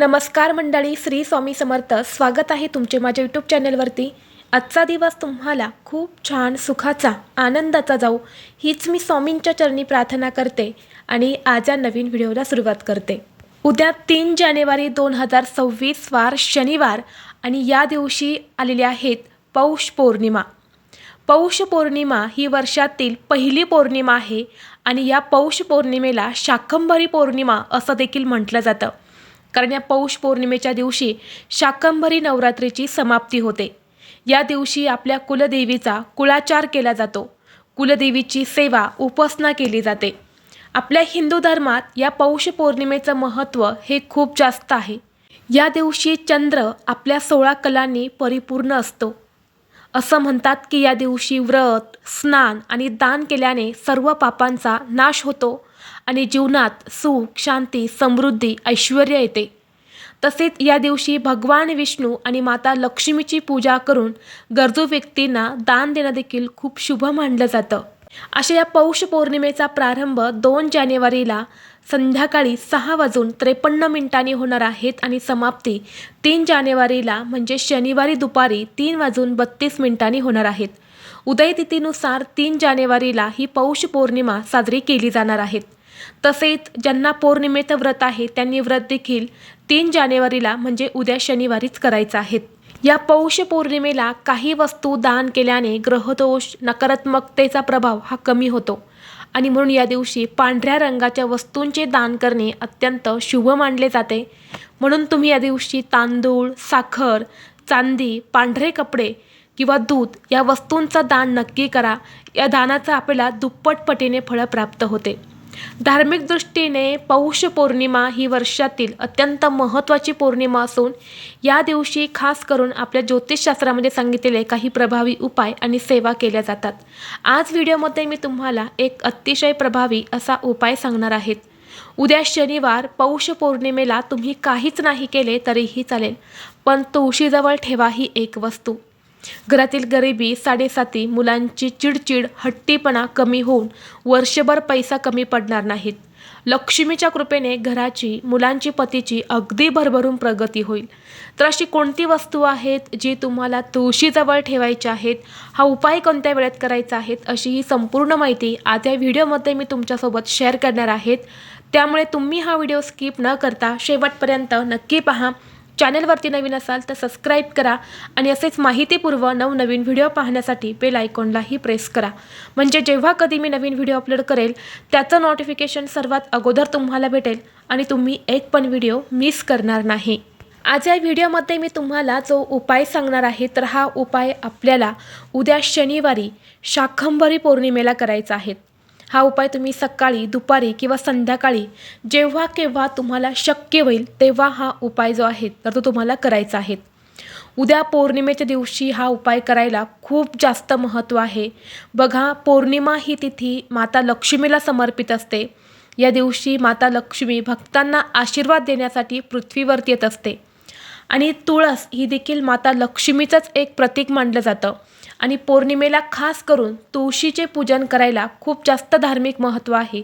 नमस्कार मंडळी श्री स्वामी समर्थ. स्वागत आहे तुमचे माझ्या यूट्यूब चॅनलवरती आजचा दिवस तुम्हाला खूप छान सुखाचा आनंदाचा जाऊ हीच मी स्वामींच्या चरणी प्रार्थना करते आणि आज या नवीन व्हिडिओला सुरुवात करते. उद्या तीन जानेवारी दोन हजार सव्वीस वार शनिवार आणि या दिवशी आलेले आहेत पौष पौर्णिमा. पौष पौर्णिमा ही वर्षातील पहिली पौर्णिमा आहे आणि या पौष पौर्णिमेला शाकंभरी पौर्णिमा असं देखील म्हटलं जातं. कारण या पौष पौर्णिमेच्या दिवशी शाकंभरी नवरात्रीची समाप्ती होते. या दिवशी आपल्या कुलदेवीचा कुळाचार केला जातो. कुलदेवीची सेवा उपासना केली जाते. आपल्या हिंदू धर्मात या पौष पौर्णिमेचं महत्त्व हे खूप जास्त आहे. या दिवशी चंद्र आपल्या सोळा कलांनी परिपूर्ण असतो. असं म्हणतात की या दिवशी व्रत स्नान आणि दान केल्याने सर्व पापांचा नाश होतो. आणि जीवनात सुख शांती समृद्धी ऐश्वर येते. तसेच या दिवशी भगवान विष्णू आणि माता लक्ष्मीची पूजा करून गरजू व्यक्तींना दान देणं देखील खूप शुभ मानलं जातं. अशा या पौष पौर्णिमेचा प्रारंभ दोन जानेवारीला संध्याकाळी सहा वाजून त्रेपन्न मिनिटांनी होणार आहेत आणि समाप्ती तीन जानेवारीला म्हणजे शनिवारी दुपारी तीन वाजून बत्तीस मिनिटांनी होणार आहेत. उदयतिथीनुसार तीन जानेवारीला ही पौष पौर्णिमा साजरी केली जाणार आहेत तसेच ज्यांना पौर्णिमेचं व्रत आहे त्यांनी व्रत देखील तीन जानेवारीला म्हणजे उद्या शनिवारीच करायचं आहेत या पौष पौर्णिमेला काही वस्तू दान केल्याने ग्रहदोष नकारात्मकतेचा प्रभाव हा कमी होतो. आणि म्हणून या दिवशी पांढऱ्या रंगाच्या वस्तूंचे दान करणे अत्यंत शुभ मानले जाते. म्हणून तुम्ही या दिवशी तांदूळ साखर चांदी पांढरे कपडे किंवा दूध या वस्तूंचं दान नक्की करा. या दानाचं आपल्याला दुप्पट पटीने फळं प्राप्त होते. धार्मिक दृष्टीने पौष पौर्णिमा ही वर्षातील अत्यंत महत्त्वाची पौर्णिमा असून या दिवशी खास करून आपल्या ज्योतिषशास्त्रामध्ये सांगितलेले काही प्रभावी उपाय आणि सेवा केल्या जातात. आज व्हिडिओमध्ये मी तुम्हाला एक अतिशय प्रभावी असा उपाय सांगणार आहेत उद्या शनिवार पौष पौर्णिमेला तुम्ही काहीच नाही केले तरीही चालेल पण तुळशीजवळ ठेवा ही एक वस्तू. घरातील गरिबी साडेसाती मुलांची चिडचिड हट्टीपणा कमी होऊन वर्षभर पैसा कमी पडणार नाहीत. लक्ष्मीच्या कृपेने घराची मुलांची पतीची अगदी भरभरून प्रगती होईल. तर अशी कोणती वस्तू आहेत जी तुम्हाला तुळशीजवळ ठेवायची आहेत? हा उपाय कोणत्या वेळेत करायचा आहेत? अशी ही संपूर्ण माहिती आज या व्हिडिओमध्ये मी तुमच्यासोबत शेअर करणार आहेत. त्यामुळे तुम्ही हा व्हिडिओ स्किप न करता शेवटपर्यंत नक्की पहा. चॅनलवरती नवीन असाल तर सबस्क्राईब करा आणि असेच माहितीपूर्व नवनवीन व्हिडिओ पाहण्यासाठी बेल आयकॉनलाही प्रेस करा. म्हणजे जेव्हा कधी मी नवीन व्हिडिओ अपलोड करेल त्याचं नोटिफिकेशन सर्वात अगोदर तुम्हाला भेटेल आणि तुम्ही एक पण व्हिडिओ मिस करणार नाही. आज या व्हिडिओमध्ये मी तुम्हाला जो उपाय सांगणार आहे तर हा उपाय आपल्याला उद्या शनिवारी शाखंभरी पौर्णिमेला करायचा आहे. हा उपाय तुम्ही सकाळी दुपारी किंवा संध्याकाळी जेव्हा केव्हा तुम्हाला शक्य होईल तेव्हा हा उपाय जो आहे तर तो तुम्हाला करायचा आहे. उद्या पौर्णिमेच्या दिवशी हा उपाय करायला खूप जास्त महत्त्व आहे. बघा पौर्णिमा ही तिथी माता लक्ष्मीला समर्पित असते. या दिवशी माता लक्ष्मी भक्तांना आशीर्वाद देण्यासाठी पृथ्वीवरती येत असते. आणि तुळस ही देखील माता लक्ष्मीचंच एक प्रतीक मानलं जातं. आणि पौर्णिमेला खास करून तुळशीचे पूजन करायला खूप जास्त धार्मिक महत्त्व आहे.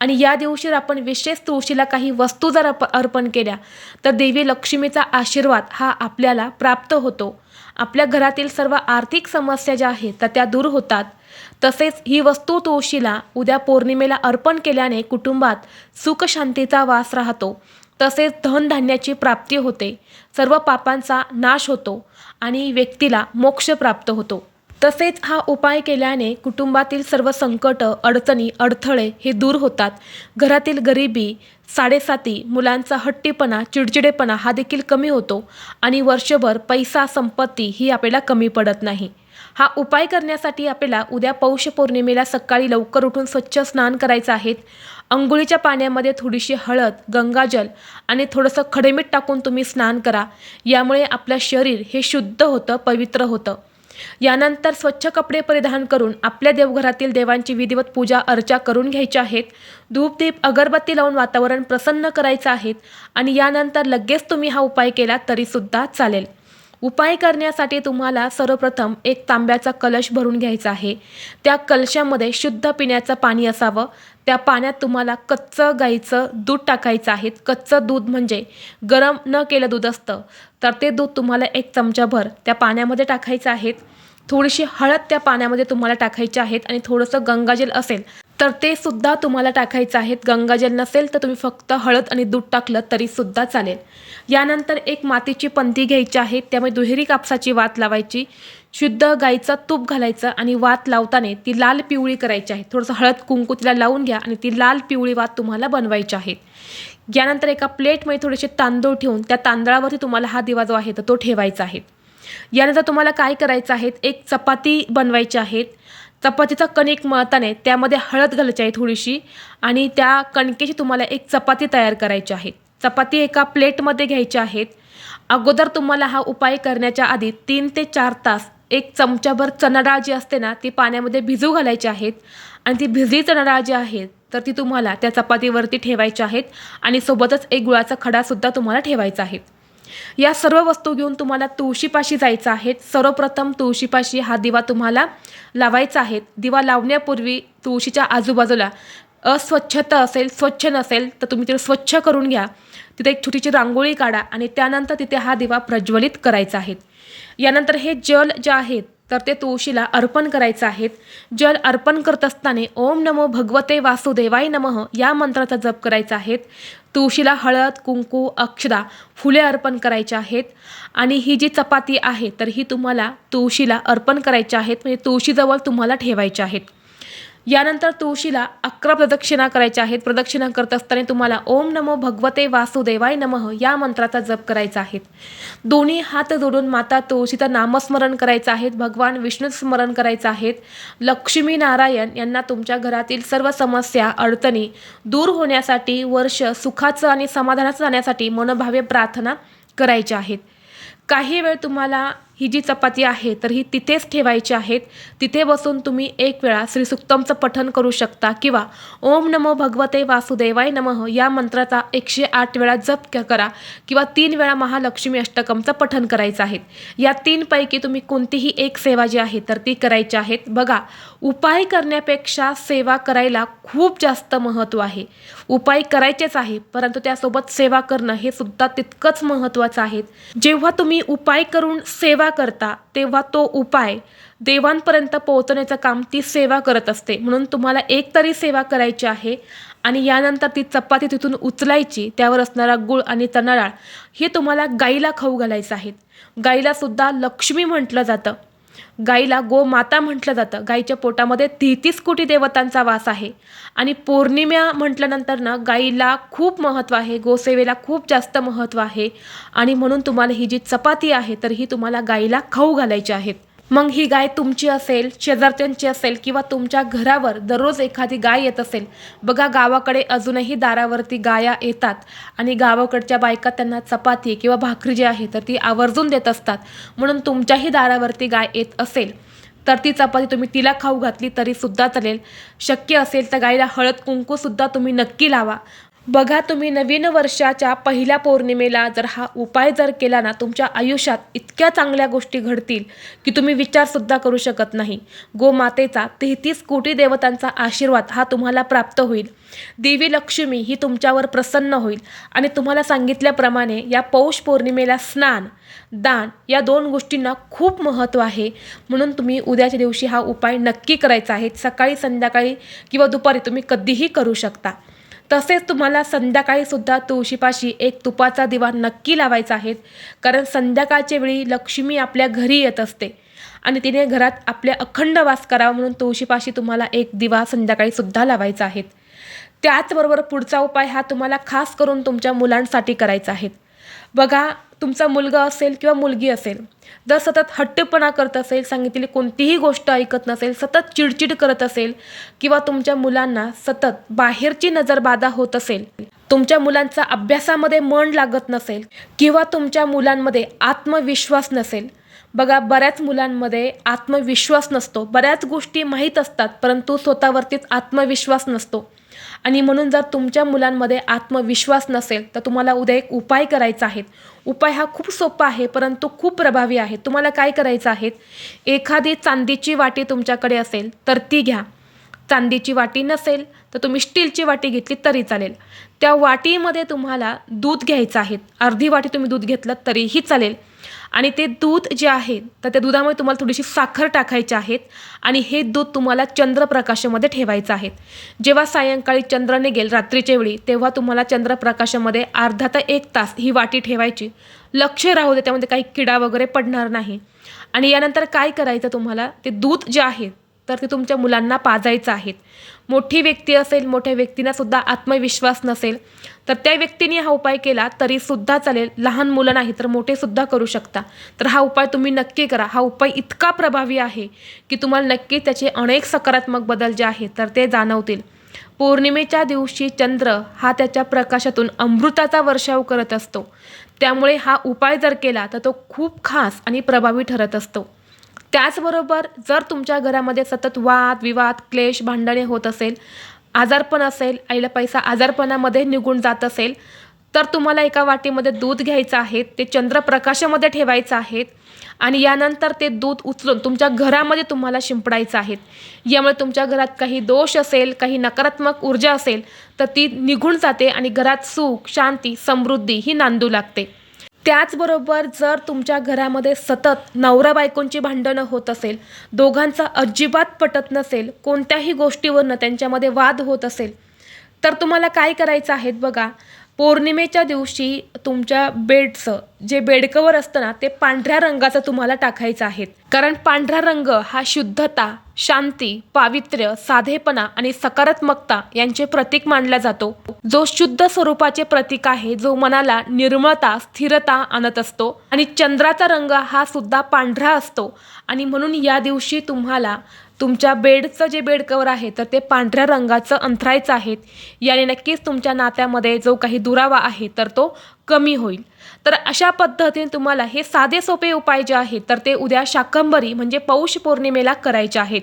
आणि या दिवशी जर आपण विशेष तुळशीला काही वस्तू जर अप अर्पण केल्या तर देवी लक्ष्मीचा आशीर्वाद हा आपल्याला प्राप्त होतो. आपल्या घरातील सर्व आर्थिक समस्या ज्या आहेत तर त्या दूर होतात. तसेच ही वस्तू तुळशीला उद्या पौर्णिमेला अर्पण केल्याने कुटुंबात सुखशांतीचा वास राहतो. तसेच धनधान्याची प्राप्ती होते. सर्व पापांचा नाश होतो आणि व्यक्तीला मोक्ष प्राप्त होतो. तसेच हा उपाय केल्याने कुटुंबातील सर्व संकट अडचणी अडथळे हे दूर होतात. घरातील गरिबी साडेसाती मुलांचा हट्टीपणा चिडचिडेपणा हा देखील कमी होतो आणि वर्षभर पैसा संपत्ती ही आपल्याला कमी पडत नाही. हा उपाय करण्यासाठी आपल्याला उद्या पौष पौर्णिमेला सकाळी लवकर उठून स्वच्छ स्नान करायचं आहे. अंघोळीच्या पाण्यामध्ये थोडीशी हळद गंगाजल आणि थोडंसं खडेमीठ टाकून तुम्ही स्नान करा. यामुळे आपलं शरीर हे शुद्ध होतं पवित्र होतं. यानंतर स्वच्छ कपडे परिधान करून आपल्या देवघरातील देवांची विधिवत पूजा अर्चा करून घ्यायच्या आहेत. धूपदीप अगरबत्ती लावून वातावरण प्रसन्न करायचं आहे आणि यानंतर लगेच तुम्ही हा उपाय केला तरीसुद्धा चालेल. उपाय करण्यासाठी तुम्हाला सर्वप्रथम एक तांब्याचा कलश भरून घ्यायचा आहे. त्या कलशामध्ये शुद्ध पिण्याचं पाणी असावं. त्या पाण्यात तुम्हाला कच्चं गाईचं दूध टाकायचं आहे. कच्चं दूध म्हणजे गरम न केलं दूध असतं. तर ते दूध तुम्हाला एक चमचाभर त्या पाण्यामध्ये टाकायचं आहे. थोडीशी हळद त्या पाण्यामध्ये तुम्हाला टाकायची आहेत आणि थोडंसं गंगाजल असेल तर ते सुद्धा तुम्हाला टाकायचं आहेत. गंगाजल नसेल तर तुम्ही फक्त हळद आणि दूध टाकलं तरीसुद्धा चालेल. यानंतर एक मातीची पंती घ्यायची आहे. त्यामुळे दुहेरी कापसाची वात लावायची. शुद्ध गाईचं तूप घालायचं आणि वात लावताना ती लाल पिवळी करायची आहे. थोडंसं हळद कुंकू तिला लावून घ्या आणि ती लाल पिवळी वात तुम्हाला बनवायची आहे. यानंतर एका प्लेटमध्ये थोडेसे तांदूळ ठेवून त्या तांदळावरती तुम्हाला हा दिवा जो आहे तर तो ठेवायचा आहे. यानंतर तुम्हाला काय करायचं आहे? एक चपाती बनवायची आहेत चपातीचा कणिक मळताने त्यामध्ये हळद घालायची आहे थोडीशी आणि त्या कणकेची तुम्हाला एक चपाती तयार करायची आहे. चपाती एका प्लेटमध्ये घ्यायच्या आहेत. अगोदर तुम्हाला हा उपाय करण्याच्या आधी तीन ते चार तास एक चमचाभर चणा डाळ जी असते ना ती पाण्यामध्ये भिजू घालायची आहेत. आणि ती भिजली चणा डाळ जी आहे तर ती तुम्हाला त्या चपातीवरती ठेवायची आहेत आणि सोबतच एक गुळाचा खडासुद्धा तुम्हाला ठेवायचा आहे. या सर्व वस्तू घेऊन तुम्हाला तुळशीपाशी जायचं आहे. सर्वप्रथम तुळशीपाशी हा दिवा तुम्हाला लावायचा आहे. दिवा लावण्यापूर्वी तुळशीच्या आजूबाजूला अस्वच्छता असेल स्वच्छ नसेल तर तुम्ही तिथे स्वच्छ करून घ्या. तिथे एक छोटीशी रांगोळी काढा आणि त्यानंतर तिथे हा दिवा प्रज्वलित करायचा आहे. यानंतर हे जल जे आहेत तर ते तुळशीला अर्पण करायचं आहेत जल अर्पण करत असताना ओम नमो भगवते वासुदेवाय नमः या मंत्राचा जप करायचा आहे. तुळशीला हळद कुंकू अक्षदा फुले अर्पण करायचे आहेत. आणि ही जी चपाती आहे तर ही तुम्हाला तुळशीला अर्पण करायची आहेत. म्हणजे तुळशीजवळ तुम्हाला ठेवायच्या आहेत. यानंतर तुळशीला अकरा प्रदक्षिणा करायच्या आहेत. प्रदक्षिणा करत असताना तुम्हाला ओम नमो भगवते वासुदेवाय नमः या मंत्राचा जप करायचा आहे. दोन्ही हात जोडून माता तुळशीचं नामस्मरण करायचं आहे. भगवान विष्णू स्मरण करायचं आहे. लक्ष्मी नारायण यांना तुमच्या घरातील सर्व समस्या अडचणी दूर होण्यासाठी वर्ष सुखाचं आणि समाधानाचं जाण्यासाठी मनोभावे प्रार्थना करायच्या आहेत. काही वेळ तुम्हाला ही जी चपाती आहे तर ही तिथेच ठेवायची आहेत. तिथे बसून तुम्ही एक वेळा श्रीसुक्तमचं पठन करू शकता किंवा ओम नमो भगवते वासुदेवाय नमः या मंत्राचा एकशे आठ वेळा जप करा किंवा तीन वेळा महालक्ष्मी अष्टकमचं पठन करायचं आहे. या तीनपैकी तुम्ही कोणतीही एक सेवा जी आहे तर ती करायची आहेत. बघा उपाय करण्यापेक्षा सेवा करायला खूप जास्त महत्त्व आहे. उपाय करायचेच आहे परंतु त्यासोबत सेवा करणं हे सुद्धा तितकंच महत्त्वाचं आहे. जेव्हा तुम्ही उपाय करून सेवा करता तेव्हा तो उपाय देवांपर्यंत पोहोचण्याचं काम ती सेवा करत असते. म्हणून तुम्हाला एक तरी सेवा करायची आहे आणि यानंतर ती चपाती तिथून उचलायची त्यावर असणारा गुळ आणि चणा हे तुम्हाला गाईला खाऊ घालायचं आहे. गाईला सुद्धा लक्ष्मी म्हटलं जातं. गाईला गोमाता म्हटलं जातं. गाईच्या पोटामध्ये तेहतीस कोटी देवतांचा वास आहे. आणि पौर्णिमा म्हटल्यानंतर ना गाईला खूप महत्त्व आहे गोसेवेला खूप जास्त महत्त्व आहे. आणि म्हणून तुम्हाला ही जी चपाती आहे तर ही तुम्हाला गाईला खाऊ घालायची आहेत मग ही गाय तुमची असेल शेजारच्यांची असेल किंवा तुमच्या घरावर दररोज एखादी गाय येत असेल बघा गावाकडे अजूनही दारावरती गाया येतात आणि गावाकडच्या बायका त्यांना चपाती किंवा भाकरी जी आहे तर ती आवर्जून देत असतात. म्हणून तुमच्याही दारावरती गाय येत असेल तर ती चपाती तुम्ही तिला खाऊ घातली तरीसुद्धा चालेल. शक्य असेल तर गाईला हळद कुंकूसुद्धा तुम्ही नक्की लावा. बघा तुम्ही नवीन वर्षाच्या पहिल्या पौर्णिमेला जर हा उपाय जर केला ना तुमच्या आयुष्यात इतक्या चांगल्या गोष्टी घडतील की तुम्ही विचारसुद्धा करू शकत नाही. गोमातेचा तेहतीस कोटी देवतांचा आशीर्वाद हा तुम्हाला प्राप्त होईल. देवी लक्ष्मी ही तुमच्यावर प्रसन्न होईल. आणि तुम्हाला सांगितल्याप्रमाणे या पौष पौर्णिमेला स्नान दान या दोन गोष्टींना खूप महत्त्व आहे. म्हणून तुम्ही उद्याच्या दिवशी हा उपाय नक्की करायचा आहे. सकाळी संध्याकाळी किंवा दुपारी तुम्ही कधीही करू शकता. तसेच तुम्हाला संध्याकाळी सुद्धा तुळशीपाशी एक तुपाचा दिवा नक्की लावायचा आहे कारण संध्याकाळच्या वेळी लक्ष्मी आपल्या घरी येत असते. आणि तिने घरात आपल्या अखंड वास करावा म्हणून तुळशीपाशी तुम्हाला एक दिवा संध्याकाळी सुद्धा लावायचा आहे. त्याचबरोबर पुढचा उपाय हा तुम्हाला खास करून तुमच्या मुलांसाठी करायचा आहे. बघा तुमचा मुलगा असेल किंवा मुलगी असेल जर सतत हट्टपणा करत असेल सांगितलेली कोणतीही गोष्ट ऐकत नसेल सतत चिडचिड करत असेल किंवा तुमच्या मुलांना सतत बाहेरची नजरबाधा होत असेल तुमच्या मुलांचा अभ्यासामध्ये मन लागत नसेल किंवा तुमच्या मुलांमध्ये आत्मविश्वास नसेल. बघा बऱ्याच मुलांमध्ये आत्मविश्वास नसतो. बऱ्याच गोष्टी माहीत असतात परंतु स्वतःवरतीच आत्मविश्वास नसतो. आणि म्हणून जर तुमच्या मुलांमध्ये आत्मविश्वास नसेल तर तुम्हाला उद्या एक उपाय करायचा आहे. उपाय हा खूप सोपा आहे परंतु खूप प्रभावी आहे. तुम्हाला काय करायचं आहे? एखादी चांदीची वाटी तुमच्याकडे असेल तर ती घ्या. चांदीची वाटी नसेल तर तुम्ही स्टीलची वाटी घेतली तरी चालेल. त्या वाटीमध्ये तुम्हाला दूध घ्यायचं आहे. अर्धी वाटी तुम्ही दूध घेतलं तरीही चालेल. आणि ते दूध जे आहे तर त्या दुधामध्ये तुम्हाला थोडीशी साखर टाकायची आहेत आणि हे दूध तुम्हाला चंद्रप्रकाशामध्ये ठेवायचं आहे. जेव्हा सायंकाळी चंद्र निघेल रात्रीच्या वेळी तेव्हा तुम्हाला चंद्रप्रकाशामध्ये अर्धा ते एक तास ही वाटी ठेवायची. लक्ष राहू दे त्यामध्ये काही किडा वगैरे पडणार नाही. आणि यानंतर काय करायचं तुम्हाला? ते दूध जे आहे तर ते तुमच्या मुलांना पाजायचं आहेत. मोठी व्यक्ती असेल मोठ्या व्यक्तींना सुद्धा आत्मविश्वास नसेल तर त्या व्यक्तीने हा उपाय केला तरी सुद्धा चालेल. लहान मुलं नाही तर मोठे सुद्धा करू शकता. तर हा उपाय तुम्ही नक्की करा. हा उपाय इतका प्रभावी आहे की तुम्हाला नक्की त्याचे अनेक सकारात्मक बदल जे आहेत तर ते जाणवतील. पौर्णिमेच्या दिवशी चंद्र हा त्याच्या प्रकाशातून अमृताचा वर्षाव करत असतो. त्यामुळे हा उपाय जर केला तर तो खूप खास आणि प्रभावी ठरत असतो. त्याचबरोबर जर तुमच्या घरामध्ये सतत वाद विवाद क्लेश भांडणे होत असेल आजारपण असेल आईला पैसा आजारपणामध्ये निघून जात असेल तर तुम्हाला एका वाटीमध्ये दूध घ्यायचं आहे ते चंद्रप्रकाशामध्ये ठेवायचं आहे आणि यानंतर ते दूध उचलून तुमच्या घरामध्ये तुम्हाला शिंपडायचं आहे. यामुळे तुमच्या घरात काही दोष असेल काही नकारात्मक ऊर्जा असेल तर ती निघून जाते आणि घरात सुख शांती समृद्धी ही नांदू लागते. त्याचबरोबर जर तुमच्या घरामध्ये सतत नवरा बायकोंची भांडणं होत असेल दोघांचा अजिबात पटत नसेल कोणत्याही गोष्टीवरनं त्यांच्यामध्ये वाद होत असेल तर तुम्हाला काय करायचं आहे बघा पौर्णिमेच्या दिवशी तुमच्या बेडचं जे बेडकवर असतं ना ते पांढऱ्या रंगाचं तुम्हाला टाकायचं आहे. कारण पांढरा रंग हा शुद्धता शांती पावित्र्य साधेपणा आणि सकारात्मकता यांचे प्रतीक मानला जातो. जो शुद्ध स्वरूपाचे प्रतीक आहे जो मनाला निर्मळता स्थिरता आणत असतो आणि चंद्राचा रंग हा सुद्धा पांढरा असतो. आणि म्हणून या दिवशी तुम्हाला तुमच्या बेडचं जे बेड कवर आहे तर ते पांढऱ्या रंगाचं अंथरायचं आहे. याने नक्कीच तुमच्या नात्यामध्ये जो काही दुरावा आहे तर तो कमी होईल. तर अशा पद्धतीने तुम्हाला हे साधे सोपे उपाय जे आहेत तर ते उद्या शाकंभरी म्हणजे पौष पौर्णिमेला करायचे आहेत.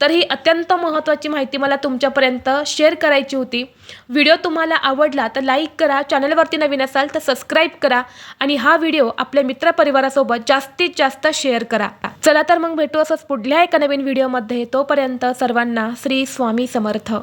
तर ही अत्यंत महत्त्वाची माहिती मला तुमच्यापर्यंत शेअर करायची होती. व्हिडिओ तुम्हाला आवडला तर लाईक करा चॅनलवरती नवीन असाल तर सबस्क्राईब करा आणि हा व्हिडिओ आपल्या मित्रपरिवारासोबत जास्तीत जास्त शेअर करा. चला तर मग भेटू असंच पुढल्या एका नवीन व्हिडिओमध्ये तोपर्यंत सर्वांना श्री स्वामी समर्थ.